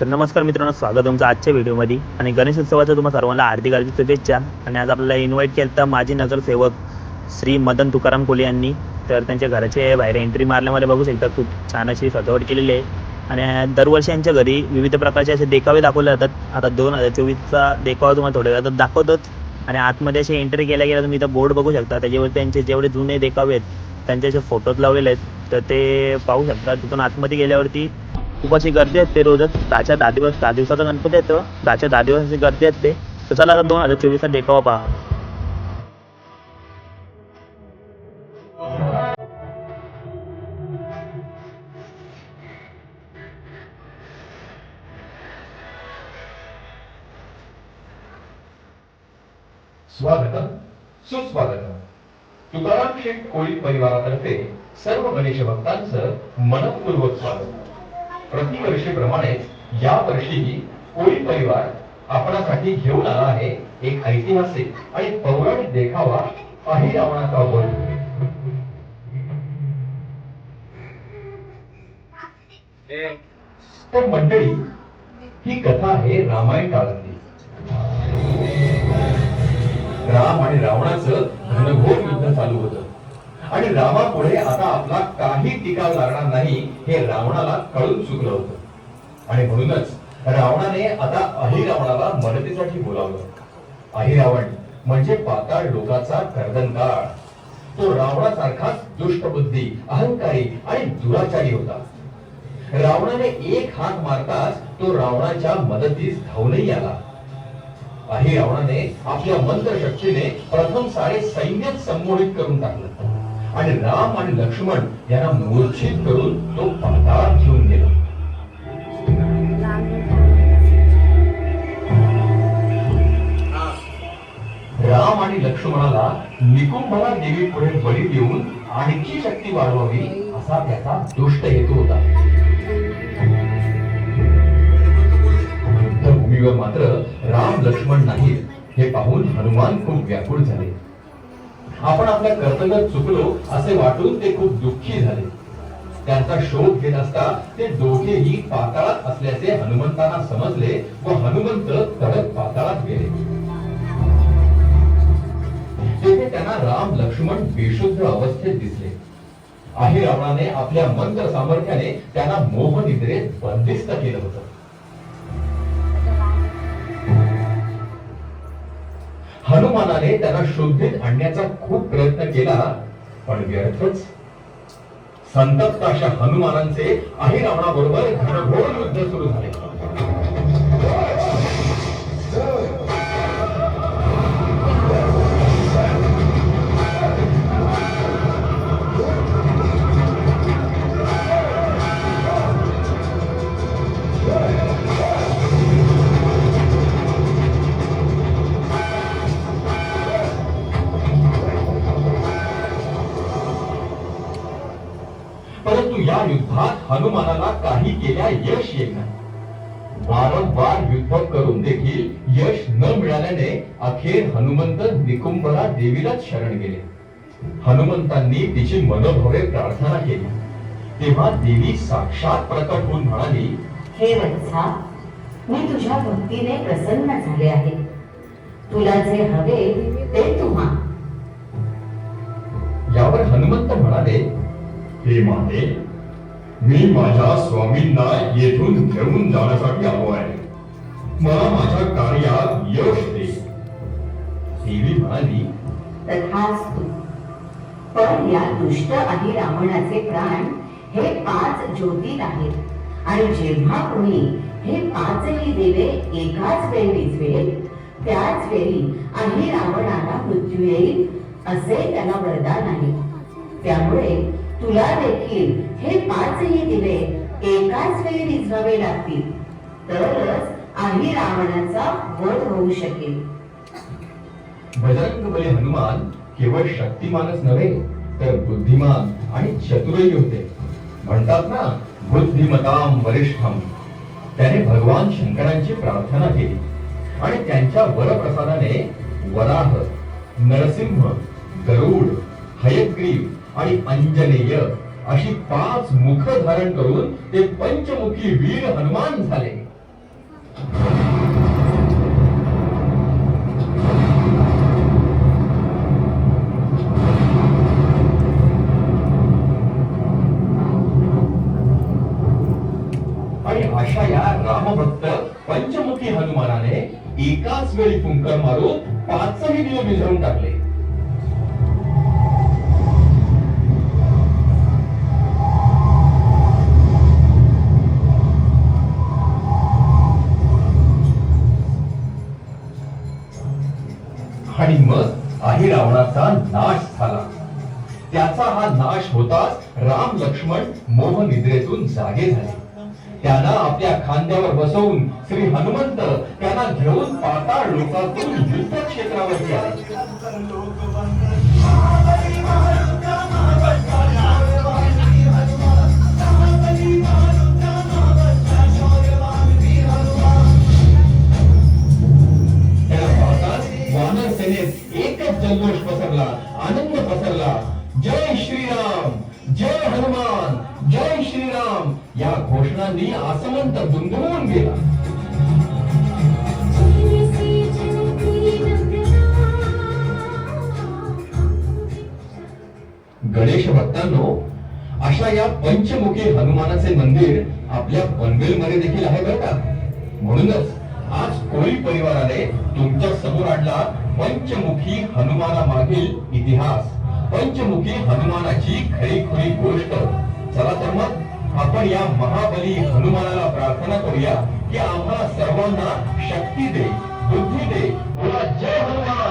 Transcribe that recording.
तर नमस्कार मित्रांनो स्वागत तुमचं आजच्या व्हिडिओमध्ये. आणि गणेश उत्सवाचा तुम्हाला सर्वांना हार्दिक हार्दिक शुभेच्छा. आणि आज आपल्याला इन्व्हाइट केलं तर माजी नगरसेवक श्री मदन तुकाराम कोले यांनी. तर त्यांच्या घराचे बाहेर एंट्री मारल्यामध्ये बघू शकता खूप छान अशी सजावट केलेली आहे. आणि दरवर्षी यांच्या घरी विविध प्रकारचे असे देखावे दाखवले जातात. आता दोन हजार चोवीसचा देखावा तुम्हाला थोड्या वेळात दाखवतोच. आणि आतमध्ये असे एंट्री केल्या गेल्या तुम्ही इथं बोर्ड बघू शकता. त्याच्यावर त्यांचे जेवढे जुने देखावे आहेत त्यांचे असे फोटोज लावलेले आहेत. तर ते पाहू शकता तिथून आतमध्ये गेल्यावरती खूप अशी गर्दी असते रोजच दहाच्या दहा दिवस दहा दिवसाचा गणपती येतो दहाच्या दहा दिवस अशी गर्दी असते तर चला आता दोन हजार चोवीसचा देखावा पहा. स्वागतम. सुस्वागतम. तुकाराम शेठ कोळी परिवारातर्फे सर्व गणेश भक्तांचं मनपूर्वक स्वागत. प्रतिवर्षीप्रमाणेच या वर्षीही कोळी परिवार आपणासाठी घेऊन आला आहे. एक ऐतिहासिक आणि पौराणिक देखावा अहिरावणाचा वध. तर मंडळी ही कथा आहे रामायण काळातली. राम आणि रावणाचं घनघोर युद्ध चालू होतं. आणि रामापुढे आता आपला काही टिकाव लागणार नाही हे रावणाला कळून चुकलं होतं. आणि म्हणूनच रावणाने आता अहिरावणाला मदतीसाठी बोलावलं. अहिरावण म्हणजे पाताळ लोकाचा कर्दनकाळ. तो रावणासारखाच दुष्टबुद्धी अहंकारी आणि दुराचारी होता. रावणाने एक हात मारताच तो रावणाच्या मदतीस धावूनही आला. अहिरावणाने रावणाने आपल्या मंत्र शक्तीने प्रथम सारे सैन्य संमोहित करून टाकलं. आणि राम आणि लक्ष्मण यांना मूर्छित करून तो पाताळात घेऊन गेला. राम आणि लक्ष्मणाला निकुंभला देवी पुढे बळी देऊन आणखी शक्ती वाढवावी असा त्याचा दुष्ट हेतू होता. युद्धभूमीवर मात्र राम लक्ष्मण नाहीत हे पाहून हनुमान खूप व्याकुळ झाले. आपण आपल्या कर्तव्यात चुकलो असे वाटून ते खूप दुःखी झाले. त्यांचा शोध घेत असता ते दोघेही पाताळात असल्याचे हनुमंतांना समजले व हनुमंत तडक पाताळात गेले. तेथे त्यांना राम लक्ष्मण बेशुद्ध अवस्थेत दिसले. आहे रावणाने आपल्या मंत्र सामर्थ्याने त्यांना मोहनिद्रेत बंदिस्त केलं होतं. हनुमानाने त्याला शुद्धीत आणण्याचा खूप प्रयत्न केला पण व्यर्थच. संतप्त अशा हनुमानांचे अहिरावणाबरोबर घनघोर युद्ध सुरू झाले. वारंवार युद्ध करून देखील यश न मिळाल्याने अखेर हनुमंत निकुंभला देवीलाच शरण गेले. हनुमंतांनी तिची मनोभवे प्रार्थना केली. तेव्हा देवी साक्षात प्रकट होऊन म्हणाली हे वत्सा मी तुझ्या भक्तीने प्रसन्न झाले आहे. तुला जे हवे ते तू माग यावर हनुमंत म्हणाले हे माते मी माझ्या स्वामींना येथून घेऊन जाण्यासाठी आलो आहे मला माझ्या कार्यात यश दे देवी म्हणाली तथास्तु पण या दुष्ट आणि रावणाचे प्राण हे पाच ज्योतीत आहेत आणि जेव्हा कोणी हे पाचही देवे एकाच वेळी विजवेल त्याच वेळी आम्ही रावणाला मृत्यू येईल असे त्याला वरदान आहे त्यामुळे तुला देखील हे पाचही दिवे एकाच वेळी रिझवावे लागतील. तरच आम्ही रावणाचा वध होऊ शकेल. बजरंग बली हनुमान केवळ शक्तिमानच नव्हे तर बुद्धिमान आणि चतुरही होते. म्हणतात ना बुद्धिमताम वरिष्ठम. त्याने भगवान शंकरांची प्रार्थना केली. आणि त्यांच्या वरप्रसादाने वराह नरसिंह गरुड हयग्रीव आणि अंजनेय अशी पाच मुख धारण करून ते पंचमुखी वीर हनुमान झाले. आणि अशा या रामभक्त पंचमुखी हनुमानाने एकाच वेळी फुंकर मारून पाचही दिवे विझवून टाकले. आणि मग आहे रावणाचा नाश झाला. त्याचा हा नाश होताच राम लक्ष्मण मोह निद्रेतून जागे झाले. त्यांना आपल्या खांद्यावर बसवून श्री हनुमंत त्यांना घेऊन पाताळ लोकातून युद्ध क्षेत्रावरती आले. घोषणांनी आसमंत दुमदुमून गेला. गणेश भक्तांनो अशा या पंचमुखी हनुमानाचे मंदिर आपल्या पनवेल मध्ये देखील आहे बरं का? म्हणूनच आज कोळी परिवाराने तुमच्यासमोर आणला पंचमुखी हनुमाना मागील इतिहास. पंचमुखी हनुमानाची खरी खुरी गोष्ट. चला तर मग आपण या महाबली हनुमानाला प्रार्थना करूया की आम्हाला सर्वांना शक्ती दे बुद्धी दे. बोला जय हनुमान.